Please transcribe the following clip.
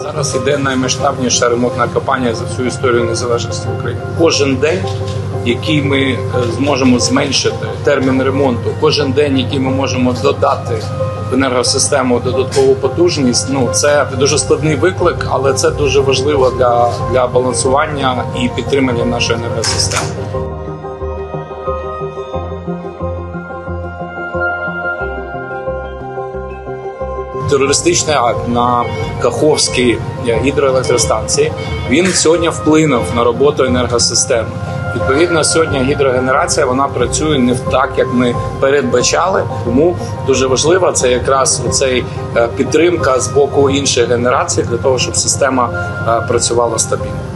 Зараз іде наймасштабніша ремонтна кампанія за всю історію незалежності України. Кожен день, який ми е, зможемо зменшити термін ремонту, кожен день, який ми можемо додати в енергосистему додаткову потужність. Ну це дуже складний виклик, але це дуже важливо для, для балансування і підтримання нашої енергосистеми. Терористичний акт на Каховській гідроелектростанції він сьогодні вплинув на роботу енергосистеми. Відповідно, сьогодні гідрогенерація вона працює не так, як ми передбачали. Тому дуже важливо це якраз цей підтримка з боку інших генерацій для того, щоб система е, працювала стабільно.